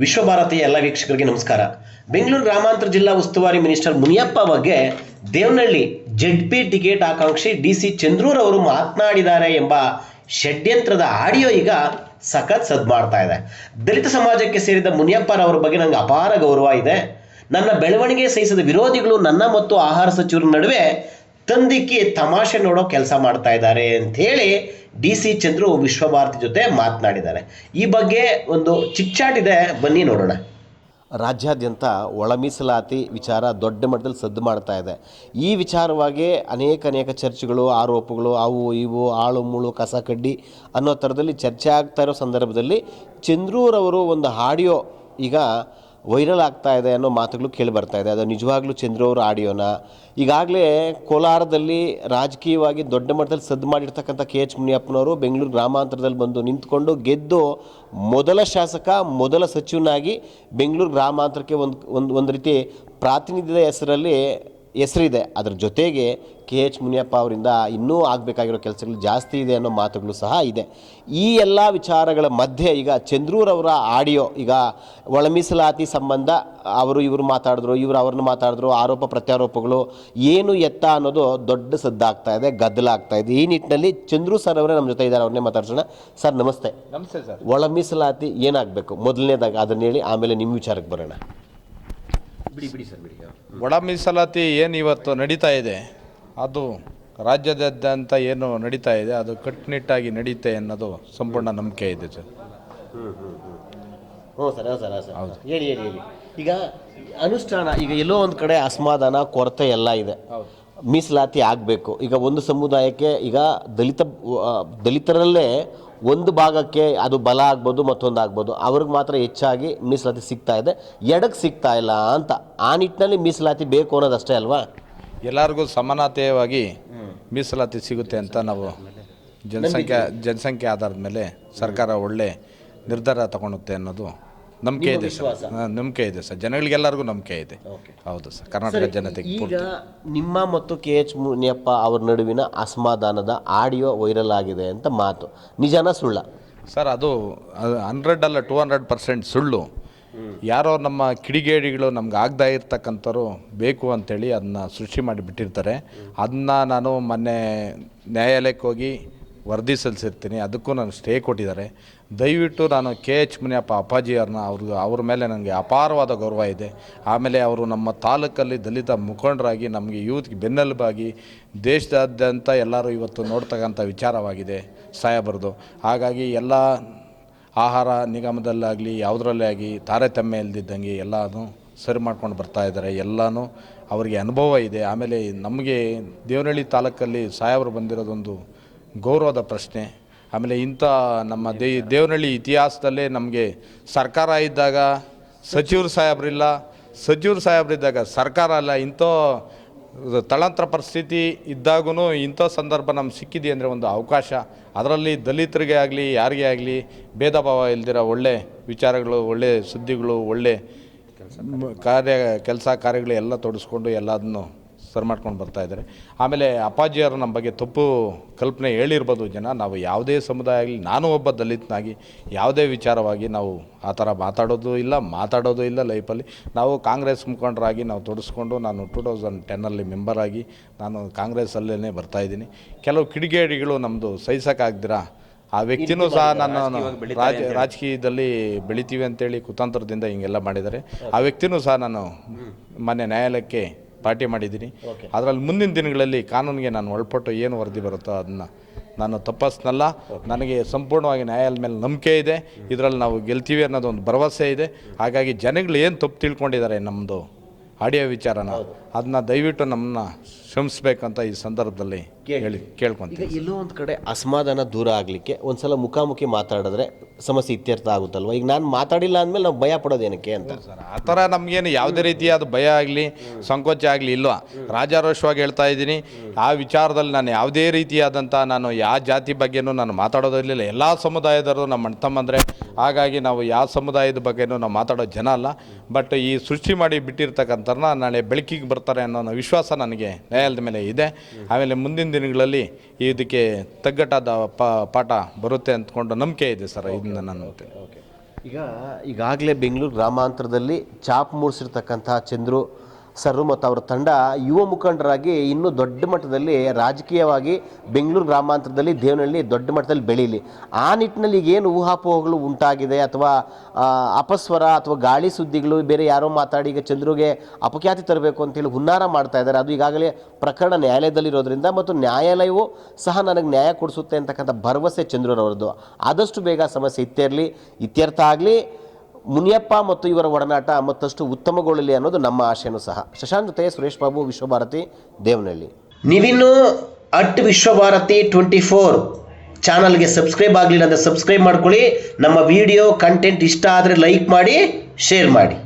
ವಿಶ್ವಭಾರತಿ ಎಲ್ಲ ವೀಕ್ಷಕರಿಗೆ ನಮಸ್ಕಾರ. ಬೆಂಗಳೂರು ಗ್ರಾಮಾಂತರ ಜಿಲ್ಲಾ ಉಸ್ತುವಾರಿ ಮಿನಿಸ್ಟರ್ ಮುನಿಯಪ್ಪ ಬಗ್ಗೆ ದೇವನಹಳ್ಳಿ ಜೆಡ್ ಪಿ ಟಿಕೆಟ್ ಆಕಾಂಕ್ಷಿ ಡಿ ಸಿ ಚಂದ್ರೂರ್ ಅವರು ಮಾತನಾಡಿದ್ದಾರೆ ಎಂಬ ಷಡ್ಯಂತ್ರದ ಆಡಿಯೋ ಈಗ ಸಖತ್ ಸದ್ ಮಾಡ್ತಾ ಇದೆ. ದಲಿತ ಸಮಾಜಕ್ಕೆ ಸೇರಿದ ಮುನಿಯಪ್ಪರವರ ಬಗ್ಗೆ ನನಗೆ ಅಪಾರ ಗೌರವ ಇದೆ. ನನ್ನ ಬೆಳವಣಿಗೆ ಸಹಿಸಿದ ವಿರೋಧಿಗಳು ನನ್ನ ಮತ್ತು ಆಹಾರ ಸಚಿವರ ನಡುವೆ ತಂದಿಕ್ಕಿ ತಮಾಷೆ ನೋಡೋ ಕೆಲಸ ಮಾಡ್ತಾ ಇದ್ದಾರೆ ಹೇಳಿ ಡಿ ಸಿ ಚಂದ್ರು ವಿಶ್ವಭಾರತಿ ಜೊತೆ ಮಾತನಾಡಿದ್ದಾರೆ. ಈ ಬಗ್ಗೆ ಒಂದು ಚಿಕ್ಚಾಟಿದೆ ಬನ್ನಿ ನೋಡೋಣ. ರಾಜ್ಯಾದ್ಯಂತ ಒಳ ಮೀಸಲಾತಿ ವಿಚಾರ ದೊಡ್ಡ ಮಟ್ಟದಲ್ಲಿ ಸದ್ದು ಮಾಡ್ತಾ ಇದೆ. ಈ ವಿಚಾರವಾಗಿ ಅನೇಕ ಅನೇಕ ಚರ್ಚೆಗಳು, ಆರೋಪಗಳು ಅವು ಇವು, ಆಳು, ಮುಳು, ಕಸ, ಕಡ್ಡಿ ಅನ್ನೋ ಥರದಲ್ಲಿ ಚರ್ಚೆ ಆಗ್ತಾ ಇರೋ ಸಂದರ್ಭದಲ್ಲಿ ಚಂದ್ರೂರವರು ಒಂದು ಆಡಿಯೋ ಈಗ ವೈರಲ್ ಆಗ್ತಾ ಇದೆ ಅನ್ನೋ ಮಾತುಗಳು ಕೇಳಿ ಬರ್ತಾ ಇದೆ. ಅದು ನಿಜವಾಗ್ಲೂ ಚಂದ್ರೂರ ಆಡಿಯೋನ? ಈಗಾಗಲೇ ಕೋಲಾರದಲ್ಲಿ ರಾಜಕೀಯವಾಗಿ ದೊಡ್ಡ ಮಟ್ಟದಲ್ಲಿ ಸದ್ದು ಮಾಡಿರ್ತಕ್ಕಂಥ ಕೆ ಎಚ್ ಮುನಿಯಪ್ಪನವರು ಬೆಂಗಳೂರು ಗ್ರಾಮಾಂತರದಲ್ಲಿ ಬಂದು ನಿಂತ್ಕೊಂಡು ಗೆದ್ದು ಮೊದಲ ಶಾಸಕ, ಮೊದಲ ಸಚಿವನಾಗಿ ಬೆಂಗಳೂರು ಗ್ರಾಮಾಂತರಕ್ಕೆ ಒಂದು ಒಂದು ಒಂದು ರೀತಿ ಪ್ರಾತಿನಿಧ್ಯದ ಹೆಸರಲ್ಲಿ ಹೆಸರಿದೆ. ಅದರ ಜೊತೆಗೆ ಕೆ ಎಚ್ ಮುನಿಯಪ್ಪ ಅವರಿಂದ ಇನ್ನೂ ಆಗಬೇಕಾಗಿರೋ ಕೆಲಸಗಳು ಜಾಸ್ತಿ ಇದೆ ಅನ್ನೋ ಮಾತುಗಳು ಸಹ ಇದೆ. ಈ ಎಲ್ಲ ವಿಚಾರಗಳ ಮಧ್ಯೆ ಈಗ ಚಂದ್ರೂರವರ ಆಡಿಯೋ ಈಗ ಒಳಮೀಸಲಾತಿ ಸಂಬಂಧ ಅವರು ಇವರು ಮಾತಾಡಿದ್ರು ಇವರು ಅವ್ರನ್ನ ಮಾತಾಡಿದ್ರು ಆರೋಪ ಪ್ರತ್ಯಾರೋಪಗಳು ಏನು ಎತ್ತ ಅನ್ನೋದು ದೊಡ್ಡ ಸದ್ದಾಗ್ತಾ ಇದೆ ಗದ್ದಲಾಗ್ತಾ ಇದೆ. ಈ ನಿಟ್ಟಿನಲ್ಲಿ ಚಂದ್ರು ಸರ್ ಅವರೇ ನಮ್ಮ ಜೊತೆ ಇದ್ದಾರೆ ಅವ್ರನ್ನೇ ಮಾತಾಡ್ಸೋಣ. ಸರ್ ನಮಸ್ತೆ. ನಮಸ್ತೆ ಸರ್. ಒಳ ಮೀಸಲಾತಿ ಏನಾಗಬೇಕು? ಮೊದಲನೇದಾಗ ಅದನ್ನ ಹೇಳಿ ಆಮೇಲೆ ನಿಮ್ಮ ವಿಚಾರಕ್ಕೆ ಬರೋಣ. ಬಿಡಿ ಬಿಡಿ ಸರ್ ಬಿಡಿ ಒಳ ಮೀಸಲಾತಿ ಏನು ಇವತ್ತು ನಡೀತಾ ಇದೆ? ಅದು ರಾಜ್ಯದಾದ್ಯಂತ ಏನು ನಡೀತಾ ಇದೆ? ಅದು ಕಟ್ಟುನಿಟ್ಟಾಗಿ ನಡೀತೆ ಅನ್ನೋದು ಸಂಪೂರ್ಣ ನಂಬಿಕೆ ಇದೆ ಸರ್. ಹ್ಞೂ ಸರ್ ಹೌದು ಸರ್ ಹೌದು ಸರ್. ಹೇಳಿ ಹೇಳಿ ಹೇಳಿ. ಈಗ ಅನುಷ್ಠಾನ ಈಗ ಎಲ್ಲೋ ಒಂದು ಕಡೆ ಅಸಮಾಧಾನ ಕೊರತೆ ಎಲ್ಲ ಇದೆ. ಮೀಸಲಾತಿ ಆಗಬೇಕು. ಈಗ ಒಂದು ಸಮುದಾಯಕ್ಕೆ ಈಗ ದಲಿತ ದಲಿತರಲ್ಲೇ ಒಂದು ಭಾಗಕ್ಕೆ ಅದು ಬಲ ಆಗ್ಬೋದು ಮತ್ತೊಂದು ಆಗ್ಬೋದು, ಅವ್ರಿಗೆ ಮಾತ್ರ ಹೆಚ್ಚಾಗಿ ಮೀಸಲಾತಿ ಸಿಗ್ತಾ ಇದೆ. ಎಡಕ್ಕೆ ಸಿಗ್ತಾ ಇಲ್ಲ ಅಂತ ಆ ನಿಟ್ಟಿನಲ್ಲಿ ಮೀಸಲಾತಿ ಬೇಕು ಅನ್ನೋದಷ್ಟೇ ಅಲ್ವಾ? ಎಲ್ಲರಿಗೂ ಸಮಾನತೆಯವಾಗಿ ಮೀಸಲಾತಿ ಸಿಗುತ್ತೆ ಅಂತ ನಾವು ಜನಸಂಖ್ಯೆ ಜನಸಂಖ್ಯೆ ಆಧಾರದ ಮೇಲೆ ಸರ್ಕಾರ ಒಳ್ಳೆ ನಿರ್ಧಾರ ತಗೊಳುತ್ತೆ ಅನ್ನೋದು ನಂಬಿಕೆ ಇದೆ ಸರ್. ಹಾ, ನಂಬಿಕೆ ಇದೆ ಸರ್. ಜನಗಳಿಗೆಲ್ಲರಿಗೂ ನಂಬಿಕೆ ಇದೆ. ಹೌದು ಸರ್. ಕರ್ನಾಟಕ ಜನತೆಗೆ ಈಗ ಪೂರ್ತಿ. ನಿಮ್ಮ ಮತ್ತು ಕೆ ಎಚ್ ಮುನಿಯಪ್ಪ ಅವ್ರ ನಡುವಿನ ಅಸಮಾಧಾನದ ಆಡಿಯೋ ವೈರಲ್ ಆಗಿದೆ ಅಂತ ಮಾತು. ನಿಜನ ಸುಳ್ಳ? ಸರ್ ಅದು ಹಂಡ್ರೆಡ್ ಅಲ್ಲ ಟೂ ಹಂಡ್ರೆಡ್ ಪರ್ಸೆಂಟ್ ಸುಳ್ಳು. ಯಾರೋ ನಮ್ಮ ಕಿಡಿಗೇಡಿಗಳು ನಮ್ಗೆ ಆಗ್ದಾ ಇರ್ತಕ್ಕಂಥವ್ರು ಬೇಕು ಅಂತೇಳಿ ಅದನ್ನ ಸೃಷ್ಟಿ ಮಾಡಿ ಬಿಟ್ಟಿರ್ತಾರೆ. ಅದನ್ನ ನಾನು ಮೊನ್ನೆ ನ್ಯಾಯಾಲಯಕ್ಕೆ ಹೋಗಿ ವರದಿ ಸಲ್ಲಿಸಿರ್ತೀನಿ. ಅದಕ್ಕೂ ನಾನು ಸ್ಟೇ ಕೊಟ್ಟಿದ್ದಾರೆ. ದಯವಿಟ್ಟು ನಾನು ಕೆ ಎಚ್ ಮುನಿಯಪ್ಪ ಅಪ್ಪಾಜಿ ಅವ್ರನ್ನ ಅವ್ರಿಗೆ ಅವ್ರ ಮೇಲೆ ನನಗೆ ಅಪಾರವಾದ ಗೌರವ ಇದೆ. ಆಮೇಲೆ ಅವರು ನಮ್ಮ ತಾಲೂಕಲ್ಲಿ ದಲಿತ ಮುಖಂಡರಾಗಿ ನಮಗೆ ಯೂತ್ಗೆ ಬೆನ್ನೆಲುಬಾಗಿ ದೇಶದಾದ್ಯಂತ ಎಲ್ಲರೂ ಇವತ್ತು ನೋಡ್ತಕ್ಕಂಥ ವಿಚಾರವಾಗಿದೆ ಸಾಹೇಬರದು ಹಾಗಾಗಿ ಎಲ್ಲ ಆಹಾರ ನಿಗಮದಲ್ಲಾಗಲಿ, ಯಾವುದರಲ್ಲೇ ಆಗಿ ತಾರತಮ್ಯ ಇಲ್ದಿದ್ದಂಗೆ ಎಲ್ಲನೂ ಸರಿ ಮಾಡ್ಕೊಂಡು ಬರ್ತಾ ಇದ್ದಾರೆ. ಎಲ್ಲನೂ ಅವರಿಗೆ ಅನುಭವ ಇದೆ. ಆಮೇಲೆ ನಮಗೆ ದೇವನಹಳ್ಳಿ ತಾಲೂಕಲ್ಲಿ ಸಾಹೇಬರು ಬಂದಿರೋದೊಂದು ಗೌರವದ ಪ್ರಶ್ನೆ. ಆಮೇಲೆ ಇಂಥ ನಮ್ಮ ದೇ ದೇವನಹಳ್ಳಿ ಇತಿಹಾಸದಲ್ಲೇ ನಮಗೆ ಸರ್ಕಾರ ಇದ್ದಾಗ ಸಚಿವರು ಸಾಹೇಬ್ರಿಲ್ಲ ಸಚಿವರು ಸಾಹೇಬ್ರಿದ್ದಾಗ ಸರ್ಕಾರ ಅಲ್ಲ ಇಂಥ ತಳಂತ್ರ ಪರಿಸ್ಥಿತಿ ಇದ್ದಾಗೂ ಇಂಥ ಸಂದರ್ಭ ನಮ್ಗೆ ಸಿಕ್ಕಿದೆ ಅಂದರೆ ಒಂದು ಅವಕಾಶ. ಅದರಲ್ಲಿ ದಲಿತರಿಗೆ ಆಗಲಿ ಯಾರಿಗೆ ಆಗಲಿ ಭೇದ ಭಾವ ಇಲ್ದಿರೋ ಒಳ್ಳೆ ವಿಚಾರಗಳು ಒಳ್ಳೆ ಸುದ್ದಿಗಳು ಒಳ್ಳೆ ಕಾರ್ಯ ಕೆಲಸ ಕಾರ್ಯಗಳು ಎಲ್ಲ ತೊಡಸ್ಕೊಂಡು ಎಲ್ಲದನ್ನು ಸರಿ ಮಾಡ್ಕೊಂಡು ಬರ್ತಾ ಇದ್ದಾರೆ. ಆಮೇಲೆ ಅಪ್ಪಾಜಿಯವರು ನಮ್ಮ ಬಗ್ಗೆ ತಪ್ಪು ಕಲ್ಪನೆ ಹೇಳಿರ್ಬೋದು ಜನ. ನಾವು ಯಾವುದೇ ಸಮುದಾಯ ಆಗಲಿ ನಾನು ಒಬ್ಬ ದಲಿತನಾಗಿ ಯಾವುದೇ ವಿಚಾರವಾಗಿ ನಾವು ಆ ಥರ ಮಾತಾಡೋದು ಇಲ್ಲ ಮಾತಾಡೋದು ಇಲ್ಲ ಲೈಫಲ್ಲಿ. ನಾವು ಕಾಂಗ್ರೆಸ್ ಮುಖಂಡರಾಗಿ ನಾವು ತೊಡಸ್ಕೊಂಡು ನಾನು ಟೂ ತೌಸಂಡ್ ಟೆನ್ನಲ್ಲಿ ಮೆಂಬರಾಗಿ ಆಗಿ ನಾನು ಕಾಂಗ್ರೆಸ್ಸಲ್ಲೇ ಬರ್ತಾಯಿದ್ದೀನಿ ಕೆಲವು ಕಿಡಿಗೇಡಿಗಳು ನಮ್ಮದು ಸಹಿಸೋಕ್ಕಾಗ್ದಿರಾ? ಆ ವ್ಯಕ್ತಿನೂ ಸಹ ನಾನು ರಾಜ ರಾಜಕೀಯದಲ್ಲಿ ಬೆಳಿತೀವಿ ಅಂತೇಳಿ ಕುತಂತ್ರದಿಂದ ಹಿಂಗೆಲ್ಲ ಮಾಡಿದ್ದಾರೆ. ಆ ವ್ಯಕ್ತಿನೂ ಸಹ ನಾನು ಮೊನ್ನೆ ನ್ಯಾಯಾಲಯಕ್ಕೆ ಪಾರ್ಟಿ ಮಾಡಿದ್ದೀನಿ. ಅದರಲ್ಲಿ ಮುಂದಿನ ದಿನಗಳಲ್ಲಿ ಕಾನೂನಿಗೆ ನಾನು ಒಳಪಟ್ಟು ಏನು ವರದಿ ಬರುತ್ತೋ ಅದನ್ನು ನಾನು ತಪ್ಪಿಸ್ನಲ್ಲ. ನನಗೆ ಸಂಪೂರ್ಣವಾಗಿ ನ್ಯಾಯಾಲಯ ಮೇಲೆ ನಂಬಿಕೆ ಇದೆ. ಇದರಲ್ಲಿ ನಾವು ಗೆಲ್ತೀವಿ ಅನ್ನೋದು ಒಂದು ಭರವಸೆ ಇದೆ. ಹಾಗಾಗಿ ಜನಗಳು ಏನು ತಪ್ಪು ತಿಳ್ಕೊಂಡಿದ್ದಾರೆ ನಮ್ಮದು ಆಡಿಯೋ ವಿಚಾರನ. ಅದನ್ನ ದಯವಿಟ್ಟು ನಮ್ಮನ್ನ ಶ್ರಮಿಸ್ಬೇಕಂತ ಈ ಸಂದರ್ಭದಲ್ಲಿ ಹೇಳಿ ಕೇಳ್ಕೊಂತೀನಿ. ಈಗ ಎಲ್ಲೋ ಒಂದು ಕಡೆ ಅಸಮಾಧಾನ ದೂರ ಆಗಲಿಕ್ಕೆ ಒಂದ್ಸಲ ಮುಖಾಮುಖಿ ಮಾತಾಡಿದ್ರೆ ಸಮಸ್ಯೆ ಇತ್ಯರ್ಥ ಆಗುತ್ತಲ್ವ? ಈಗ ನಾನು ಮಾತಾಡಿಲ್ಲ ಅಂದ್ಮೇಲೆ ನಾವು ಭಯ ಪಡೋದೇನಕ್ಕೆ ಅಂತ. ಸರ್ ಆ ಥರ ನಮಗೇನು ಯಾವುದೇ ರೀತಿಯಾದ ಭಯ ಆಗಲಿ ಸಂಕೋಚ ಆಗಲಿ ಇಲ್ವಾ? ರಾಜಾರೋಷವಾಗಿ ಹೇಳ್ತಾ ಇದ್ದೀನಿ. ಆ ವಿಚಾರದಲ್ಲಿ ನಾನು ಯಾವುದೇ ರೀತಿಯಾದಂಥ ನಾನು ಯಾವ ಜಾತಿ ಬಗ್ಗೆನೂ ನಾನು ಮಾತಾಡೋದಿರಲಿಲ್ಲ ಎಲ್ಲ ಸಮುದಾಯದವರು ನಮ್ಮ ಅಣ್ಣ ತಮ್ಮಂದರೆ ಹಾಗಾಗಿ ನಾವು ಯಾವ ಸಮುದಾಯದ ಬಗ್ಗೆನೂ ನಾವು ಮಾತಾಡೋ ಜನ ಅಲ್ಲ. ಬಟ್ ಈ ಸೃಷ್ಟಿ ಮಾಡಿ ಬಿಟ್ಟಿರ್ತಕ್ಕಂಥವ್ರನ್ನ ನಾಳೆ ಬೆಳಕಿಗೆ ಬರ್ತಾರೆ ಅನ್ನೋ ಒಂದು ವಿಶ್ವಾಸ ನನಗೆ ನ್ಯಾಯಾಲಯದ ಮೇಲೆ ಇದೆ. ಆಮೇಲೆ ಮುಂದಿನ ದಿನಗಳಲ್ಲಿ ಇದಕ್ಕೆ ತಗ್ಗಟ್ಟಾದ ಪಾಠ ಬರುತ್ತೆ ಅಂದ್ಕೊಂಡು ನಂಬಿಕೆ ಇದೆ ಸರ್. ಇದನ್ನ ನಾನು ಈಗ ಈಗಾಗಲೇ ಬೆಂಗಳೂರು ಗ್ರಾಮಾಂತರದಲ್ಲಿ ಚಾಪ್ ಮೂಡಿಸಿರ್ತಕ್ಕಂತಹ ಚಂದ್ರು ಸರ್ ಮತ್ತು ಅವರ ತಂಡ ಯುವ ಮುಖಂಡರಾಗಿ ಇನ್ನೂ ದೊಡ್ಡ ಮಟ್ಟದಲ್ಲಿ ರಾಜಕೀಯವಾಗಿ ಬೆಂಗಳೂರು ಗ್ರಾಮಾಂತರದಲ್ಲಿ ದೇವನಹಳ್ಳಿ ದೊಡ್ಡ ಮಟ್ಟದಲ್ಲಿ ಬೆಳೀಲಿ. ಆ ನಿಟ್ಟಿನಲ್ಲಿ ಏನು ಊಹಾಪೋಹಗಳು ಉಂಟಾಗಿದೆ ಅಥವಾ ಅಪಸ್ವರ ಅಥವಾ ಗಾಳಿ ಸುದ್ದಿಗಳು ಬೇರೆ ಯಾರೋ ಮಾತಾಡಿ ಈಗ ಚಂದ್ರುಗೆ ಅಪಖ್ಯಾತಿ ತರಬೇಕು ಅಂತೇಳಿ ಹುನ್ನಾರ ಮಾಡ್ತಾ ಇದ್ದಾರೆ. ಅದು ಈಗಾಗಲೇ ಪ್ರಕರಣ ನ್ಯಾಯಾಲಯದಲ್ಲಿರೋದ್ರಿಂದ ಮತ್ತು ನ್ಯಾಯಾಲಯವು ಸಹ ನನಗೆ ನ್ಯಾಯ ಕೊಡಿಸುತ್ತೆ ಅಂತಕ್ಕಂಥ ಭರವಸೆ ಚಂದ್ರರವರದ್ದು. ಆದಷ್ಟು ಬೇಗ ಸಮಸ್ಯೆ ಇತ್ಯರ್ಲಿ ಇತ್ಯರ್ಥ ಆಗಲಿ ಮುನಿಯಪ್ಪ ಮತ್ತು ಇವರ ಒಡನಾಟ ಮತ್ತಷ್ಟು ಉತ್ತಮಗೊಳ್ಳಲಿ ಅನ್ನೋದು ನಮ್ಮ ಆಶಯನೂ ಸಹ. ಶಶಾಂತ್ ಜೊತೆ ಸುರೇಶ್ ಬಾಬು ವಿಶ್ವಭಾರತಿ ದೇವನಹಳ್ಳಿ. ನೀವಿನ್ನು ಅಟ್ ವಿಶ್ವಭಾರತಿ ಟ್ವೆಂಟಿ ಫೋರ್ ಚಾನಲ್ಗೆ ಸಬ್ಸ್ಕ್ರೈಬ್ ಆಗಲಿಲ್ಲ ಅಂದರೆ ಸಬ್ಸ್ಕ್ರೈಬ್ ಮಾಡ್ಕೊಳ್ಳಿ. ನಮ್ಮ ವಿಡಿಯೋ ಕಂಟೆಂಟ್ ಇಷ್ಟ ಆದರೆ ಲೈಕ್ ಮಾಡಿ, ಶೇರ್ ಮಾಡಿ.